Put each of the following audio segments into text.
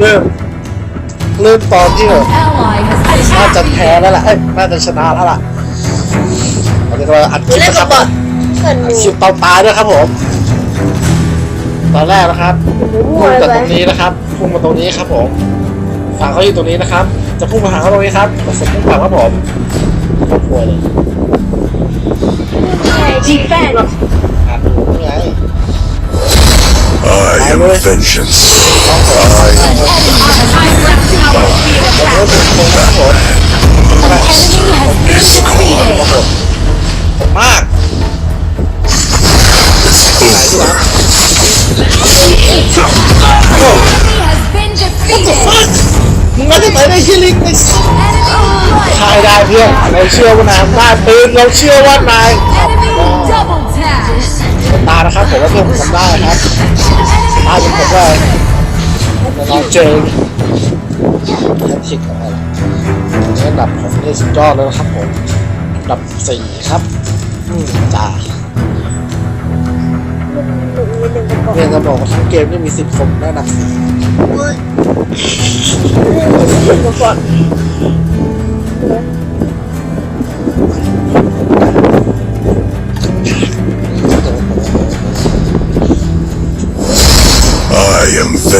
เริ่มเริ่มตอนที่แบบ Ally has been น่าจะแพ้ defeated. แล้วล่ะเอ้ยน่าจะชนะแล้วล่ะตอนนี้เราอัดคลิปเล่นนะคกัรับบบอทเพื่อนอัดคลิปตอนตายด้วยครับผม ตอนแรกนะครับพุ่งจากตรงนี้นะครับพุ่งมาตรงนี้ครับผมฝั่งเขาอยู่ตรงนี้นะครับ จะพุ่งมาหาเขาตรงนี้ครับแต่เสร็จพุ่งฝั่งครับผมโคตรป่วยเลยจี I am vengeance. I แล้วก็ถึงตรงครับผม Enemy has been defeated. มาก Enemy has been defeated. มึงไม่ได้ไปได้ที่ลิงไอ้สัส Enemy ทายได้เพื่อนเราเชื่อว่านายได้ปืนเราเชื่อว่านาย Enemy double tap. ตานะครับผมว่าเพื่อนผมทำได้ครับ ตาเป็นผมได้ลองเจอแฮตติกอะไรระดับผมนี่สุดยอดเลยนะครับผมอันดับสี่ครับอืมจ้าเนี่ยจะบอกว่าทั้งเกมนี่มีสิบคนได้อันดับสี่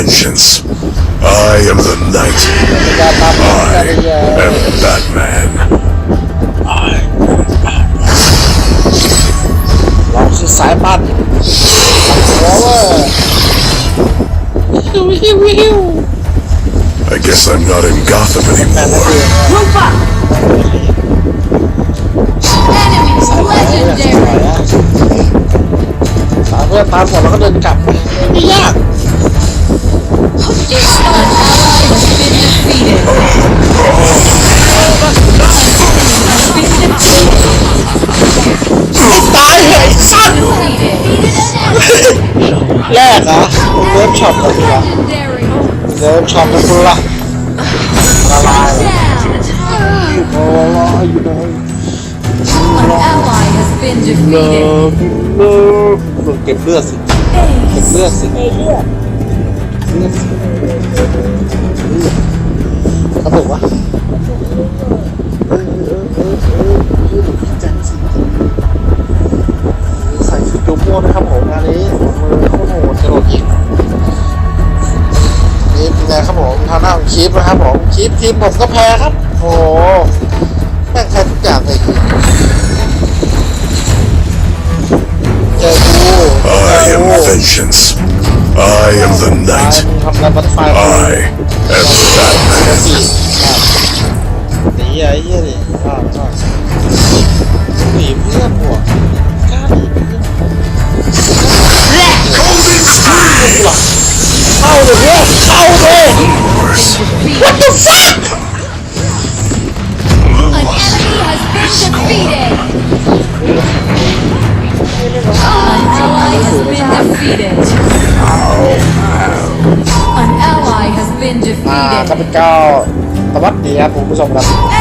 vengeance. I am the night. การตามมาได้เลย I am Batman. เราคือสายปั้นหัวเว้ยฮิวฮิวฮิว I guess I'm not in Gotham แม่นนะ anymore. คือ Group up. Enemy สายปั้นเนี่ยสาย legendary. อะสายเพื่อนตามหมดแล้วก็เดินกลับไม่ยาก ตายเหยสัตว์แรกเหรอเวิร์กช็อปกันดีกว่าเวิร์กช็อปกันดูละละลายเลย Down. โอ้ยอยู่ไหน An ally has been เลิ defeated. กเลิกเลิกเก็บเลือดสิเก็บเลือดสิ กระตุกวะใส่ชุดโยโม่นะครับผมงานนี้มือโคตรโหดกระโดดยิงนี่เป็นไงครับผมทางหน้าของคีฟนะครับผมคีฟทีมผมก็แพ้ครับ โอ้โหแม่งแพ้ทุกอย่างเลยเจอกู I am vengeance. I am the ตาย night. มึงทำการบัตรไฟ I am Batman. สี่หนีไอ้เหี้ยดิอ้าวอ้าวหนีเพื่อนหัวกล้าหนีเพื่อนเข้าเลยเพื่อนเข้าเลย What the fuck has been defeated. An ally has been อ่า defeated. ข้าพเจ้าสวัสดีครับคุณผู้ชมครับ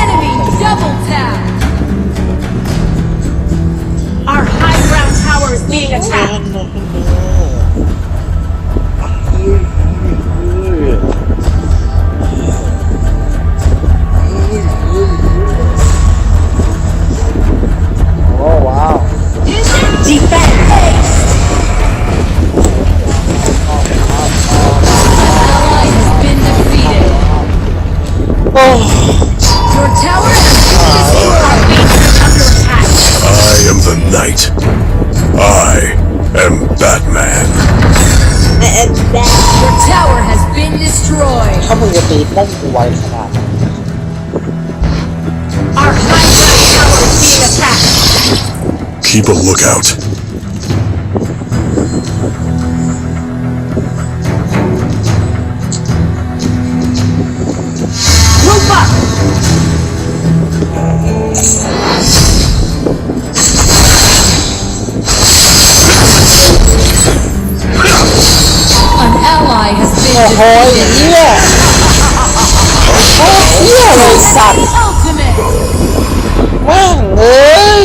โอ้ Your tower has been destroyed. I am the night. I am Batman. Your tower has been destroyed. ถ้ามึงจะตีป้อมกูไวขนาดนั้น Our high ground tower is being attacked Keep a lookout. โหไอ้ defeated. เหี้ยโอ้เหี้ยเลยสัตว์แม่งเอ้ย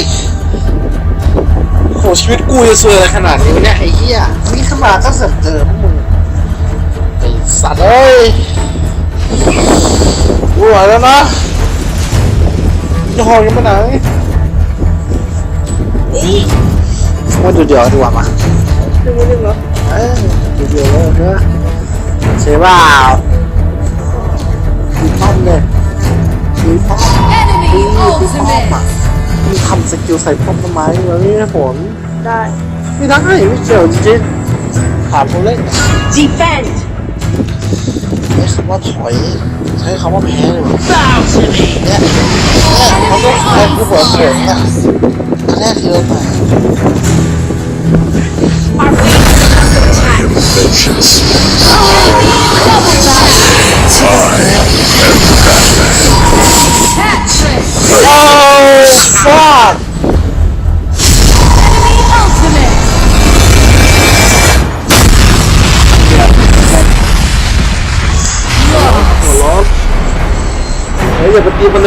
โหชีวิตกูจะสวยอะไรขนาดนี้วะเนี่ยไอ้เหี้ยนี่ขนาก็เสริมเติมมึงไอ้สัตว์เอ้ยกูไหวแล้วนะจะหอยกันไปไหนมาดูเดี๋ยวดีกว่ามาดูมือหนึ่งเหรอเอ้ยดูเดี๋ยวเลยนะ ใช่เปล่ามีป้อมเลยมีป้อม Enemy มีป้อมอะ ultimate. มีทำสกิลใส่ป้อมทำไมวะนี่ผลได้ไม่ได้ไม่เกี่ยวจริงๆถามผู้เล่น Defend. ใช้คำว่าถอย ใช้คำว่าแพ้เลยว่ะ Bow to me. เนี่ยเนี่ยเขาต้องใช้ผู้เปิดเผยเนี่ยอันแรกคือเราแต่ Our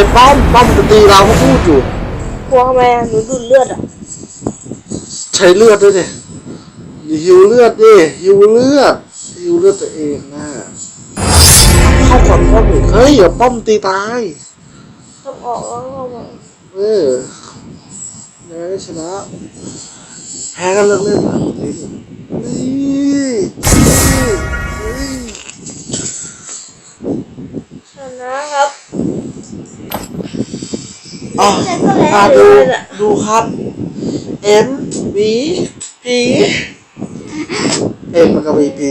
นป้อมป้อมจะตีเราเขาพูดอยู่กลัวทำไมอะหนูดูดเลือดอะใช้เลือดด้วยดิ หิวเลือดดิหิวเลือดหิวเลือดตัวเองนะเข้าก่อนป้อมอีกเฮ้ยอย่าป้อมตีตายต้องออกแล้วก็มาเออยังไงก็ชนะแพ้กันเลิกเล่นอะนี่นี่นี่ชนะครับอะแต่ก็แล้วอะเลดูยอะดูครับ M V P เอ็มแล้วก็ V P